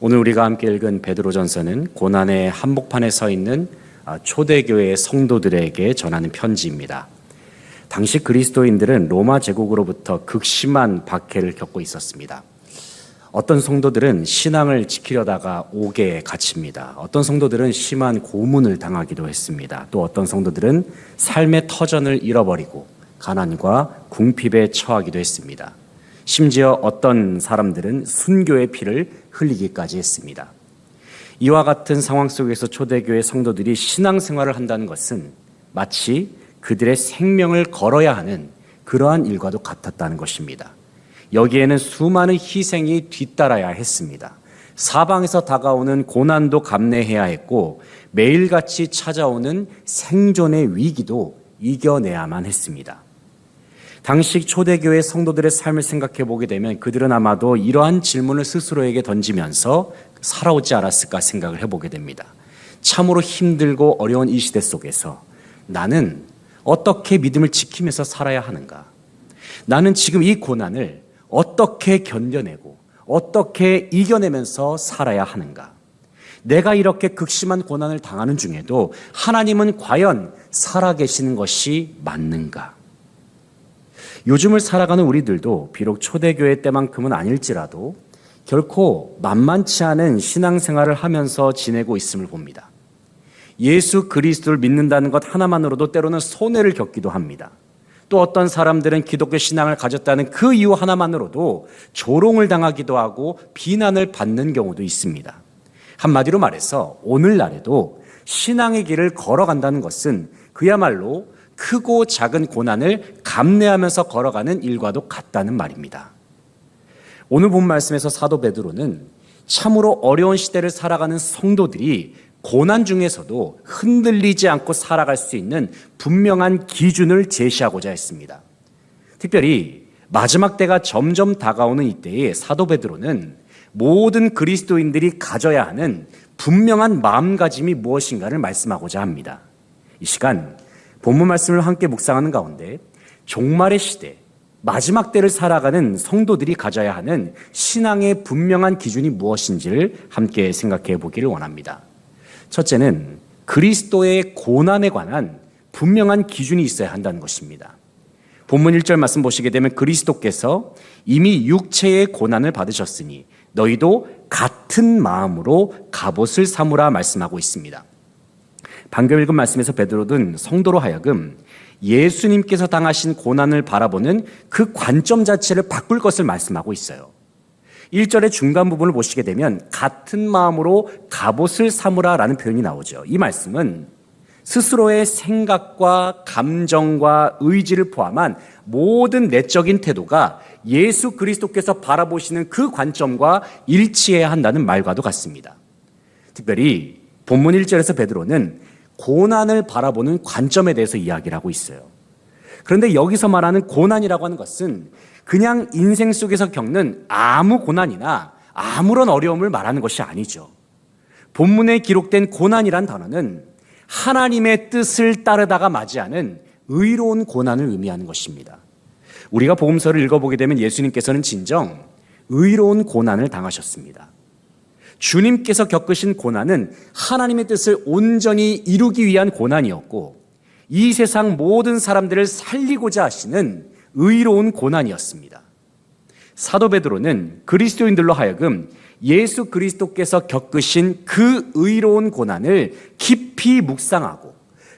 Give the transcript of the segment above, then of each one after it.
오늘 우리가 함께 읽은 베드로전서는 고난의 한복판에 서 있는 아, 초대교회 성도들에게 전하는 편지입니다. 당시 그리스도인들은 로마 제국으로부터 극심한 박해를 겪고 있었습니다. 어떤 성도들은 신앙을 지키려다가 옥에 갇힙니다. 어떤 성도들은 심한 고문을 당하기도 했습니다. 또 어떤 성도들은 삶의 터전을 잃어버리고 가난과 궁핍에 처하기도 했습니다. 심지어 어떤 사람들은 순교의 피를 흘리기까지 했습니다. 이와 같은 상황 속에서 초대교회 성도들이 신앙생활을 한다는 것은 마치 그들의 생명을 걸어야 하는 그러한 일과도 같았다는 것입니다. 여기에는 수많은 희생이 뒤따라야 했습니다. 사방에서 다가오는 고난도 감내해야 했고 매일같이 찾아오는 생존의 위기도 이겨내야만 했습니다. 당시 초대교회 성도들의 삶을 생각해 보게 되면 그들은 아마도 이러한 질문을 스스로에게 던지면서 살아오지 않았을까 생각을 해보게 됩니다. 참으로 힘들고 어려운 이 시대 속에서 나는 어떻게 믿음을 지키면서 살아야 하는가? 나는 지금 이 고난을 어떻게 견뎌내고 어떻게 이겨내면서 살아야 하는가? 내가 이렇게 극심한 고난을 당하는 중에도 하나님은 과연 살아계시는 것이 맞는가? 요즘을 살아가는 우리들도 비록 초대교회 때만큼은 아닐지라도 결코 만만치 않은 신앙생활을 하면서 지내고 있음을 봅니다. 예수 그리스도를 믿는다는 것 하나만으로도 때로는 손해를 겪기도 합니다. 또 어떤 사람들은 기독교 신앙을 가졌다는 그 이유 하나만으로도 조롱을 당하기도 하고 비난을 받는 경우도 있습니다. 한마디로 말해서 오늘날에도 신앙의 길을 걸어간다는 것은 그야말로 크고 작은 고난을 감내하면서 걸어가는 일과도 같다는 말입니다. 오늘 본 말씀에서 사도 베드로는 참으로 어려운 시대를 살아가는 성도들이 고난 중에서도 흔들리지 않고 살아갈 수 있는 분명한 기준을 제시하고자 했습니다. 특별히 마지막 때가 점점 다가오는 이때에 사도 베드로는 모든 그리스도인들이 가져야 하는 분명한 마음가짐이 무엇인가를 말씀하고자 합니다. 이 시간 본문 말씀을 함께 묵상하는 가운데 종말의 시대, 마지막 때를 살아가는 성도들이 가져야 하는 신앙의 분명한 기준이 무엇인지를 함께 생각해 보기를 원합니다. 첫째는 그리스도의 고난에 관한 분명한 기준이 있어야 한다는 것입니다. 본문 1절 말씀 보시게 되면 그리스도께서 이미 육체의 고난을 받으셨으니 너희도 같은 마음으로 갑옷을 삼으라 말씀하고 있습니다. 방금 읽은 말씀에서 베드로는 성도로 하여금 예수님께서 당하신 고난을 바라보는 그 관점 자체를 바꿀 것을 말씀하고 있어요. 1절의 중간 부분을 보시게 되면 같은 마음으로 갑옷을 삼으라라는 표현이 나오죠. 이 말씀은 스스로의 생각과 감정과 의지를 포함한 모든 내적인 태도가 예수 그리스도께서 바라보시는 그 관점과 일치해야 한다는 말과도 같습니다. 특별히 본문 1절에서 베드로는 고난을 바라보는 관점에 대해서 이야기를 하고 있어요. 그런데 여기서 말하는 고난이라고 하는 것은 그냥 인생 속에서 겪는 아무 고난이나 아무런 어려움을 말하는 것이 아니죠. 본문에 기록된 고난이란 단어는 하나님의 뜻을 따르다가 맞이하는 의로운 고난을 의미하는 것입니다. 우리가 복음서를 읽어보게 되면 예수님께서는 진정 의로운 고난을 당하셨습니다. 주님께서 겪으신 고난은 하나님의 뜻을 온전히 이루기 위한 고난이었고 이 세상 모든 사람들을 살리고자 하시는 의로운 고난이었습니다. 사도 베드로는 그리스도인들로 하여금 예수 그리스도께서 겪으신 그 의로운 고난을 깊이 묵상하고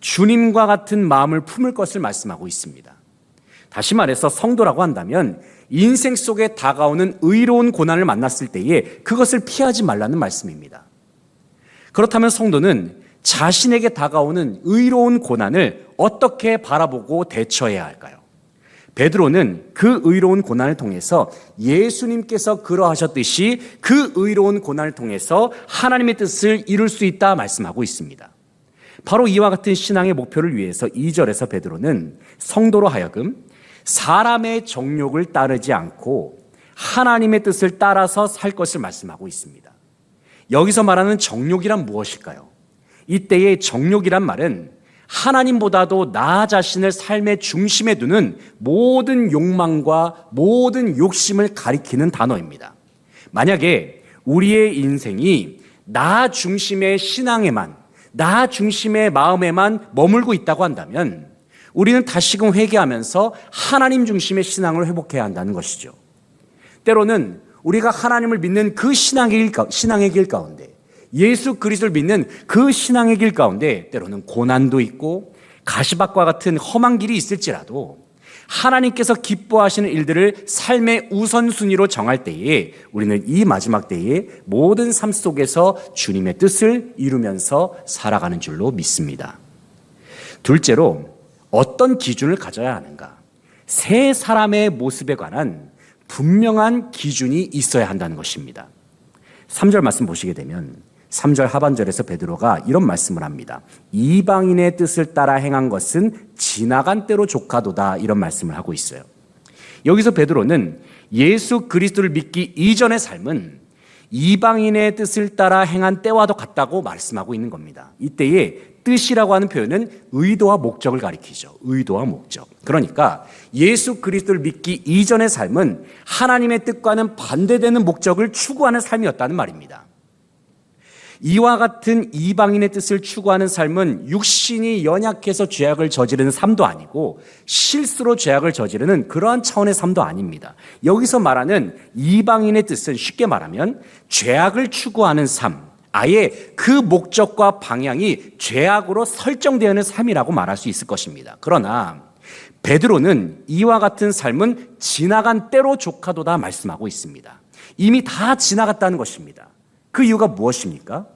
주님과 같은 마음을 품을 것을 말씀하고 있습니다. 다시 말해서 성도라고 한다면 인생 속에 다가오는 의로운 고난을 만났을 때에 그것을 피하지 말라는 말씀입니다. 그렇다면 성도는 자신에게 다가오는 의로운 고난을 어떻게 바라보고 대처해야 할까요? 베드로는 그 의로운 고난을 통해서 예수님께서 그러하셨듯이 그 의로운 고난을 통해서 하나님의 뜻을 이룰 수 있다 말씀하고 있습니다. 바로 이와 같은 신앙의 목표를 위해서 2절에서 베드로는 성도로 하여금 사람의 정욕을 따르지 않고 하나님의 뜻을 따라서 살 것을 말씀하고 있습니다. 여기서 말하는 정욕이란 무엇일까요? 이때의 정욕이란 말은 하나님보다도 나 자신을 삶의 중심에 두는 모든 욕망과 모든 욕심을 가리키는 단어입니다. 만약에 우리의 인생이 나 중심의 신앙에만, 나 중심의 마음에만 머물고 있다고 한다면 우리는 다시금 회개하면서 하나님 중심의 신앙을 회복해야 한다는 것이죠. 때로는 우리가 하나님을 믿는 그 신앙의 길, 가- 신앙의 길 가운데 예수 그리스도를 믿는 그 신앙의 길 가운데 때로는 고난도 있고 가시밭과 같은 험한 길이 있을지라도 하나님께서 기뻐하시는 일들을 삶의 우선순위로 정할 때에 우리는 이 마지막 때에 모든 삶 속에서 주님의 뜻을 이루면서 살아가는 줄로 믿습니다. 둘째로 어떤 기준을 가져야 하는가? 새 사람의 모습에 관한 분명한 기준이 있어야 한다는 것입니다. 3절 말씀 보시게 되면 3절 하반절에서 베드로가 이런 말씀을 합니다. 이방인의 뜻을 따라 행한 것은 지나간 때로 조카도다 이런 말씀을 하고 있어요. 여기서 베드로는 예수 그리스도를 믿기 이전의 삶은 이방인의 뜻을 따라 행한 때와도 같다고 말씀하고 있는 겁니다. 이때의 뜻이라고 하는 표현은 의도와 목적을 가리키죠. 의도와 목적. 그러니까 예수 그리스도를 믿기 이전의 삶은 하나님의 뜻과는 반대되는 목적을 추구하는 삶이었다는 말입니다. 이와 같은 이방인의 뜻을 추구하는 삶은 육신이 연약해서 죄악을 저지르는 삶도 아니고 실수로 죄악을 저지르는 그러한 차원의 삶도 아닙니다. 여기서 말하는 이방인의 뜻은 쉽게 말하면 죄악을 추구하는 삶, 아예 그 목적과 방향이 죄악으로 설정되어 있는 삶이라고 말할 수 있을 것입니다. 그러나 베드로는 이와 같은 삶은 지나간 때로 조카도다 말씀하고 있습니다. 이미 다 지나갔다는 것입니다. 그 이유가 무엇입니까?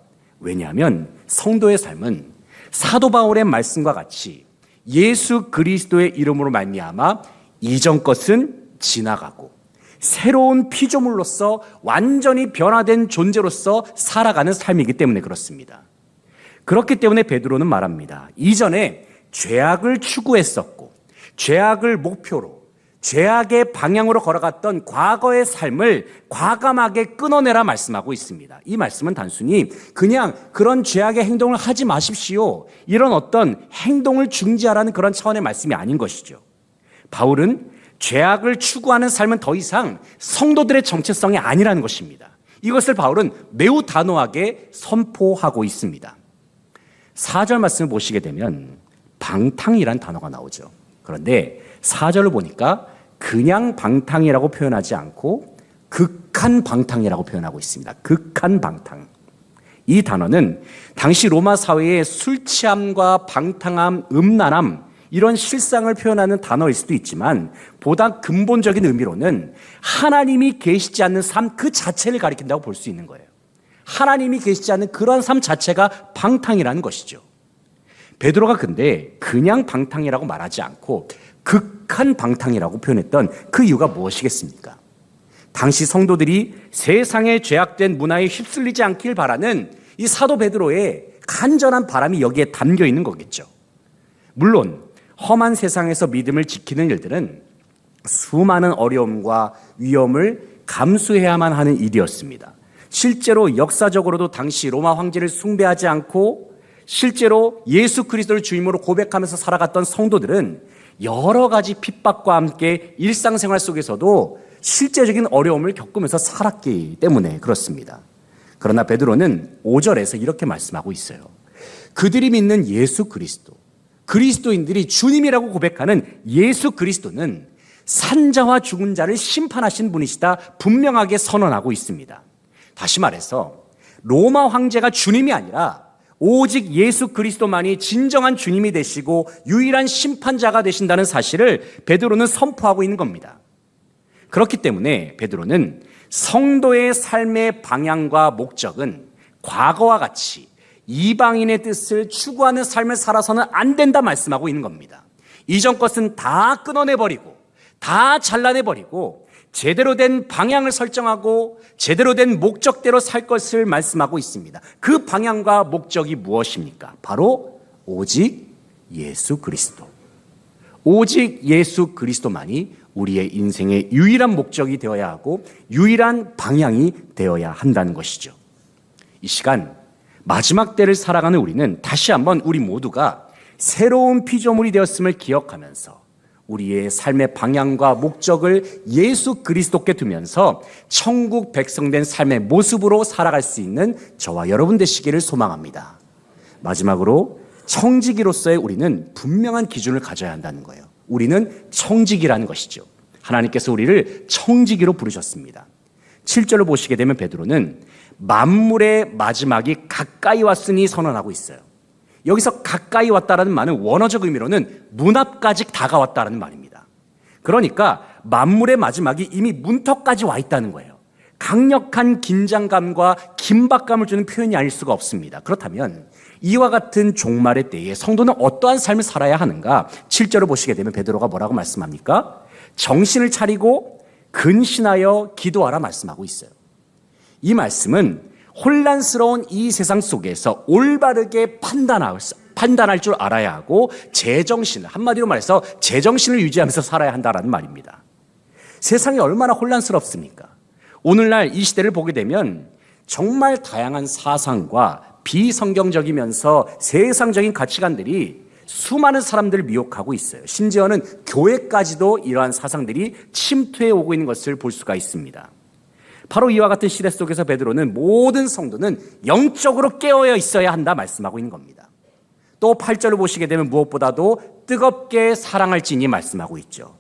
왜냐하면 성도의 삶은 사도 바울의 말씀과 같이 예수 그리스도의 이름으로 말미암아 이전 것은 지나가고 새로운 피조물로서 완전히 변화된 존재로서 살아가는 삶이기 때문에 그렇습니다. 그렇기 때문에 베드로는 말합니다. 이전에 죄악을 추구했었고 죄악을 목표로 죄악의 방향으로 걸어갔던 과거의 삶을 과감하게 끊어내라 말씀하고 있습니다. 이 말씀은 단순히 그냥 그런 죄악의 행동을 하지 마십시오. 이런 어떤 행동을 중지하라는 그런 차원의 말씀이 아닌 것이죠. 바울은 죄악을 추구하는 삶은 더 이상 성도들의 정체성이 아니라는 것입니다. 이것을 바울은 매우 단호하게 선포하고 있습니다. 4절 말씀을 보시게 되면 방탕이란 단어가 나오죠. 그런데 4절을 보니까 그냥 방탕이라고 표현하지 않고 극한 방탕이라고 표현하고 있습니다. 극한 방탕. 이 단어는 당시 로마 사회의 술 취함과 방탕함, 음란함 이런 실상을 표현하는 단어일 수도 있지만 보다 근본적인 의미로는 하나님이 계시지 않는 삶 그 자체를 가리킨다고 볼 수 있는 거예요. 하나님이 계시지 않는 그런 삶 자체가 방탕이라는 것이죠. 베드로가 근데 그냥 방탕이라고 말하지 않고 극한 방탕이라고 표현했던 그 이유가 무엇이겠습니까? 당시 성도들이 세상의 죄악된 문화에 휩쓸리지 않길 바라는 이 사도 베드로의 간절한 바람이 여기에 담겨 있는 거겠죠. 물론 험한 세상에서 믿음을 지키는 일들은 수많은 어려움과 위험을 감수해야만 하는 일이었습니다. 실제로 역사적으로도 당시 로마 황제를 숭배하지 않고 실제로 예수 그리스도를 주임으로 고백하면서 살아갔던 성도들은 여러 가지 핍박과 함께 일상생활 속에서도 실제적인 어려움을 겪으면서 살았기 때문에 그렇습니다. 그러나 베드로는 5절에서 이렇게 말씀하고 있어요. 그들이 믿는 예수 그리스도, 그리스도인들이 주님이라고 고백하는 예수 그리스도는 산자와 죽은 자를 심판하신 분이시다 분명하게 선언하고 있습니다. 다시 말해서 로마 황제가 주님이 아니라 오직 예수 그리스도만이 진정한 주님이 되시고 유일한 심판자가 되신다는 사실을 베드로는 선포하고 있는 겁니다. 그렇기 때문에 베드로는 성도의 삶의 방향과 목적은 과거와 같이 이방인의 뜻을 추구하는 삶을 살아서는 안 된다 말씀하고 있는 겁니다. 이전 것은 다 끊어내버리고 다 잘라내버리고 제대로 된 방향을 설정하고 제대로 된 목적대로 살 것을 말씀하고 있습니다. 그 방향과 목적이 무엇입니까? 바로 오직 예수 그리스도. 오직 예수 그리스도만이 우리의 인생의 유일한 목적이 되어야 하고 유일한 방향이 되어야 한다는 것이죠. 이 시간 마지막 때를 살아가는 우리는 다시 한번 우리 모두가 새로운 피조물이 되었음을 기억하면서 우리의 삶의 방향과 목적을 예수 그리스도께 두면서 천국 백성된 삶의 모습으로 살아갈 수 있는 저와 여러분 되시기를 소망합니다. 마지막으로 청지기로서의 우리는 분명한 기준을 가져야 한다는 거예요. 우리는 청지기라는 것이죠. 하나님께서 우리를 청지기로 부르셨습니다. 7절을 보시게 되면 베드로는 만물의 마지막이 가까이 왔으니 선언하고 있어요. 여기서 가까이 왔다라는 말은 원어적 의미로는 문 앞까지 다가왔다라는 말입니다. 그러니까 만물의 마지막이 이미 문턱까지 와 있다는 거예요. 강력한 긴장감과 긴박감을 주는 표현이 아닐 수가 없습니다. 그렇다면 이와 같은 종말의 때에 성도는 어떠한 삶을 살아야 하는가? 7절을 보시게 되면 베드로가 뭐라고 말씀합니까? 정신을 차리고 근신하여 기도하라 말씀하고 있어요. 이 말씀은 혼란스러운 이 세상 속에서 올바르게 판단할, 판단할 줄 알아야 하고 제정신을 한마디로 말해서 제정신을 유지하면서 살아야 한다라는 말입니다. 세상이 얼마나 혼란스럽습니까? 오늘날 이 시대를 보게 되면 정말 다양한 사상과 비성경적이면서 세상적인 가치관들이 수많은 사람들을 미혹하고 있어요. 심지어는 교회까지도 이러한 사상들이 침투해 오고 있는 것을 볼 수가 있습니다. 바로 이와 같은 시대 속에서 베드로는 모든 성도는 영적으로 깨어야 있어야 한다 말씀하고 있는 겁니다. 또 8절을 보시게 되면 무엇보다도 뜨겁게 사랑할지니 말씀하고 있죠.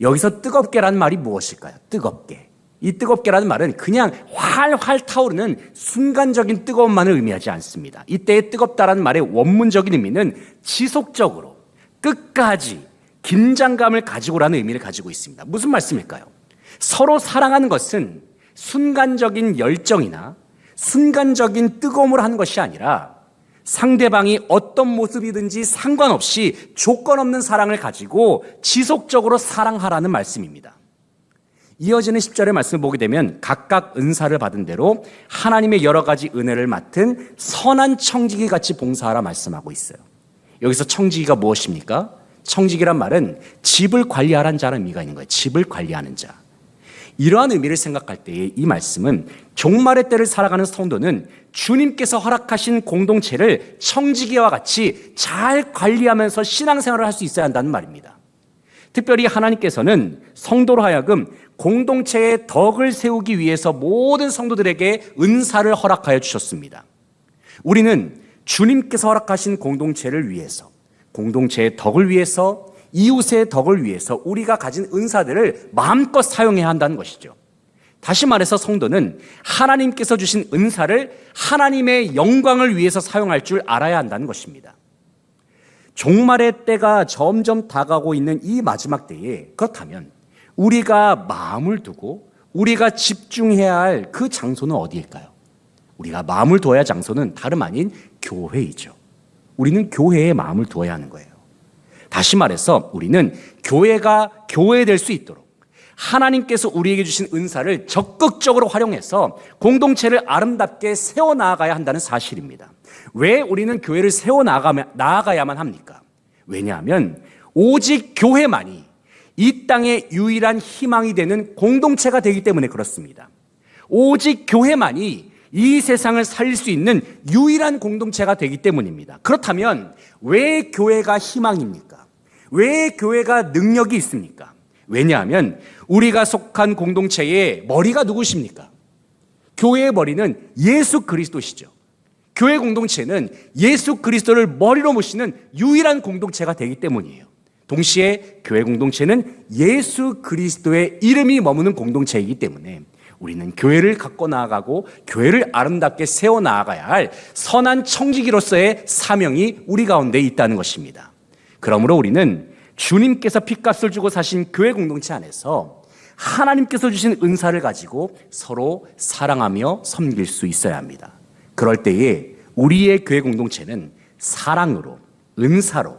여기서 뜨겁게라는 말이 무엇일까요? 뜨겁게. 이 뜨겁게라는 말은 그냥 활활 타오르는 순간적인 뜨거움만을 의미하지 않습니다. 이때의 뜨겁다라는 말의 원문적인 의미는 지속적으로 끝까지 긴장감을 가지고라는 의미를 가지고 있습니다. 무슨 말씀일까요? 서로 사랑하는 것은 순간적인 열정이나 순간적인 뜨거움을 하는 것이 아니라 상대방이 어떤 모습이든지 상관없이 조건 없는 사랑을 가지고 지속적으로 사랑하라는 말씀입니다. 이어지는 10절의 말씀을 보게 되면 각각 은사를 받은 대로 하나님의 여러 가지 은혜를 맡은 선한 청지기 같이 봉사하라 말씀하고 있어요. 여기서 청지기가 무엇입니까? 청지기란 말은 집을 관리하라는 자는 의미가 있는 거예요. 집을 관리하는 자. 이러한 의미를 생각할 때에 이 말씀은 종말의 때를 살아가는 성도는 주님께서 허락하신 공동체를 청지기와 같이 잘 관리하면서 신앙생활을 할 수 있어야 한다는 말입니다. 특별히 하나님께서는 성도로 하여금 공동체의 덕을 세우기 위해서 모든 성도들에게 은사를 허락하여 주셨습니다. 우리는 주님께서 허락하신 공동체를 위해서, 공동체의 덕을 위해서, 이웃의 덕을 위해서 우리가 가진 은사들을 마음껏 사용해야 한다는 것이죠. 다시 말해서 성도는 하나님께서 주신 은사를 하나님의 영광을 위해서 사용할 줄 알아야 한다는 것입니다. 종말의 때가 점점 다가오고 있는 이 마지막 때에 그렇다면 우리가 마음을 두고 우리가 집중해야 할 그 장소는 어디일까요? 우리가 마음을 둬야 할 장소는 다름 아닌 교회이죠. 우리는 교회에 마음을 두어야 하는 거예요. 다시 말해서 우리는 교회가 교회될 수 있도록 하나님께서 우리에게 주신 은사를 적극적으로 활용해서 공동체를 아름답게 세워 나가야 한다는 사실입니다. 왜 우리는 교회를 세워 나가야만 합니까? 왜냐하면 오직 교회만이 이 땅의 유일한 희망이 되는 공동체가 되기 때문에 그렇습니다. 오직 교회만이 이 세상을 살릴 수 있는 유일한 공동체가 되기 때문입니다. 그렇다면 왜 교회가 희망입니까? 왜 교회가 능력이 있습니까? 왜냐하면 우리가 속한 공동체의 머리가 누구십니까? 교회의 머리는 예수 그리스도시죠. 교회 공동체는 예수 그리스도를 머리로 모시는 유일한 공동체가 되기 때문이에요. 동시에 교회 공동체는 예수 그리스도의 이름이 머무는 공동체이기 때문에 우리는 교회를 갖고 나아가고 교회를 아름답게 세워 나아가야 할 선한 청지기로서의 사명이 우리 가운데 있다는 것입니다. 그러므로 우리는 주님께서 핏값을 주고 사신 교회 공동체 안에서 하나님께서 주신 은사를 가지고 서로 사랑하며 섬길 수 있어야 합니다. 그럴 때에 우리의 교회 공동체는 사랑으로, 은사로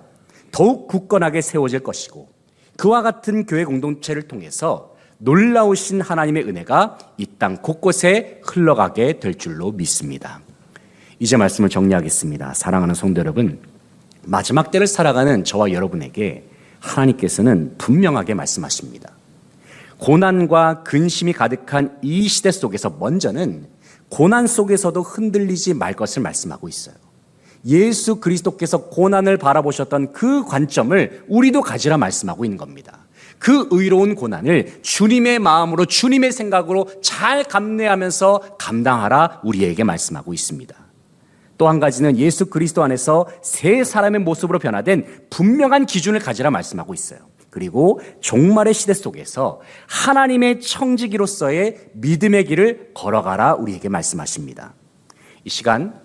더욱 굳건하게 세워질 것이고 그와 같은 교회 공동체를 통해서 놀라우신 하나님의 은혜가 이 땅 곳곳에 흘러가게 될 줄로 믿습니다. 이제 말씀을 정리하겠습니다. 사랑하는 성도 여러분, 마지막 때를 살아가는 저와 여러분에게 하나님께서는 분명하게 말씀하십니다. 고난과 근심이 가득한 이 시대 속에서 먼저는 고난 속에서도 흔들리지 말 것을 말씀하고 있어요. 예수 그리스도께서 고난을 바라보셨던 그 관점을 우리도 가지라 말씀하고 있는 겁니다. 그 의로운 고난을 주님의 마음으로 주님의 생각으로 잘 감내하면서 감당하라 우리에게 말씀하고 있습니다. 또 한 가지는 예수 그리스도 안에서 새 사람의 모습으로 변화된 분명한 기준을 가지라 말씀하고 있어요. 그리고 종말의 시대 속에서 하나님의 청지기로서의 믿음의 길을 걸어가라 우리에게 말씀하십니다. 이 시간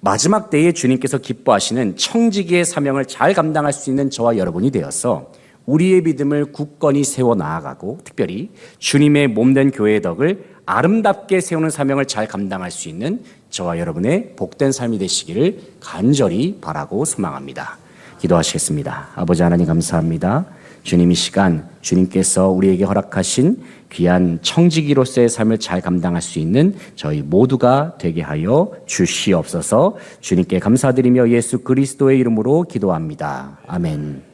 마지막 때에 주님께서 기뻐하시는 청지기의 사명을 잘 감당할 수 있는 저와 여러분이 되어서 우리의 믿음을 굳건히 세워 나아가고 특별히 주님의 몸된 교회의 덕을 아름답게 세우는 사명을 잘 감당할 수 있는 저와 여러분의 복된 삶이 되시기를 간절히 바라고 소망합니다. 기도하시겠습니다. 아버지 하나님 감사합니다. 주님 이 시간 주님께서 우리에게 허락하신 귀한 청지기로서의 삶을 잘 감당할 수 있는 저희 모두가 되게 하여 주시옵소서 주님께 감사드리며 예수 그리스도의 이름으로 기도합니다. 아멘.